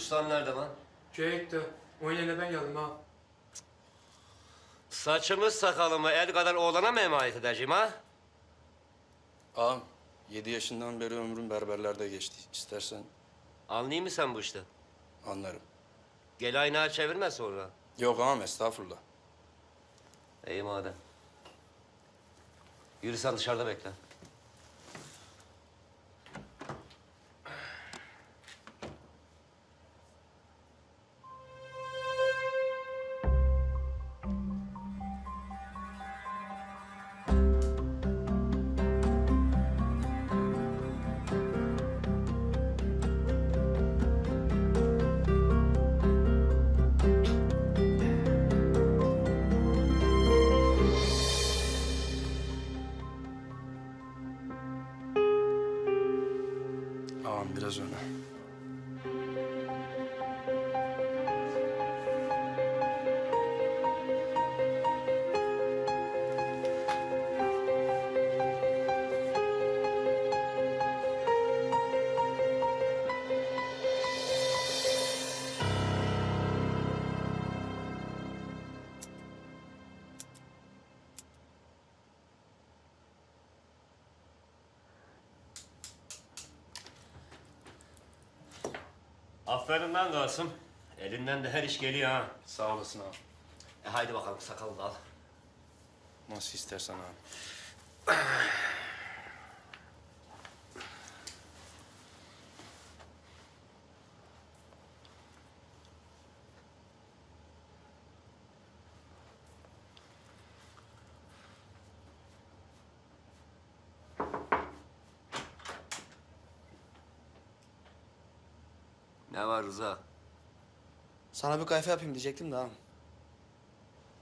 Ustam nerede lan? Köye gitti. Onun yerine ben geldim ha. Saçımı sakalımı el kadar oğlana mı emanet edeceğim ha? Ağam, yedi yaşından beri ömrüm berberlerde geçti. İstersen Anlayayım mı sen bu işte? anlarım. Gel aynağı çevirme sonra. Yok ağam, estağfurullah. İyi madem. Yürü sen dışarıda bekle. Ağam Aferin lan Kasım. Elinden de her iş geliyor ha. Sağ olasın ağam. E haydi bakalım sakalı da al. Nasıl istersen ağam. Ne var Rıza? Sana bir kahve yapayım diyecektim de ağam.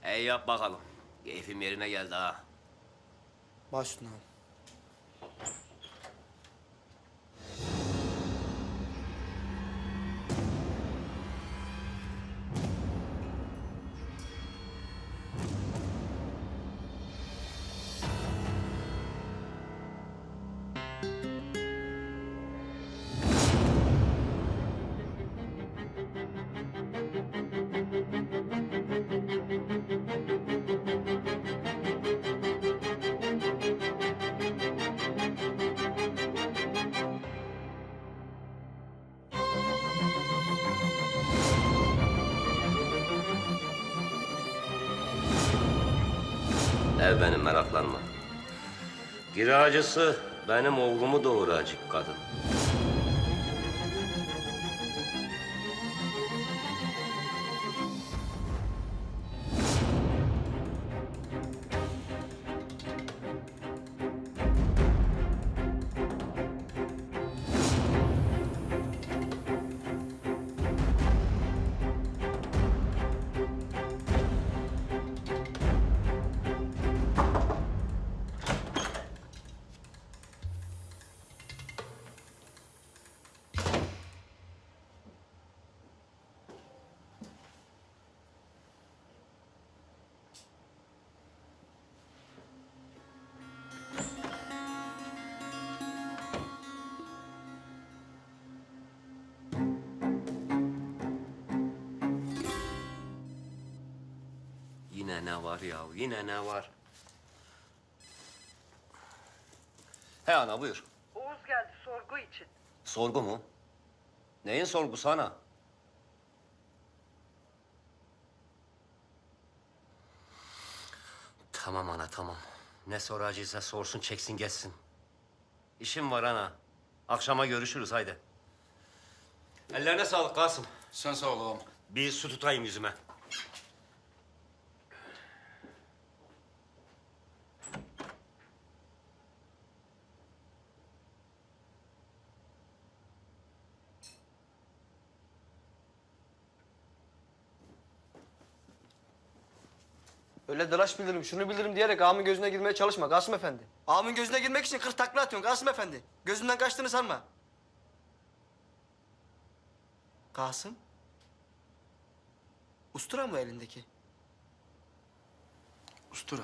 Ey yap bakalım. Keyfim yerine geldi ha. Baş üstüne ağam. Ev benim meraklanma. Kiracısı benim oğlumu doğuracak kadın. Yine ne var ya? Yine ne var? He ana buyur. Oğuz geldi sorgu için. Sorgu mu? Neyin sorgusu ana? Tamam ana tamam. Ne soracaksa sorsun çeksin geçsin. İşim var ana. Akşama görüşürüz haydi. Ellerine sağlık Kasım. Sen sağ ol ağam. Bir su tutayım yüzüme. Öyle dalaş bilirim, şunu bilirim diyerek ağamın gözüne girmeye çalışma Kasım Efendi. Ağamın gözüne girmek için kırk takla atıyorsun Kasım Efendi. Gözünden kaçtığını sanma. Kasım? Ustura mı elindeki? Ustura.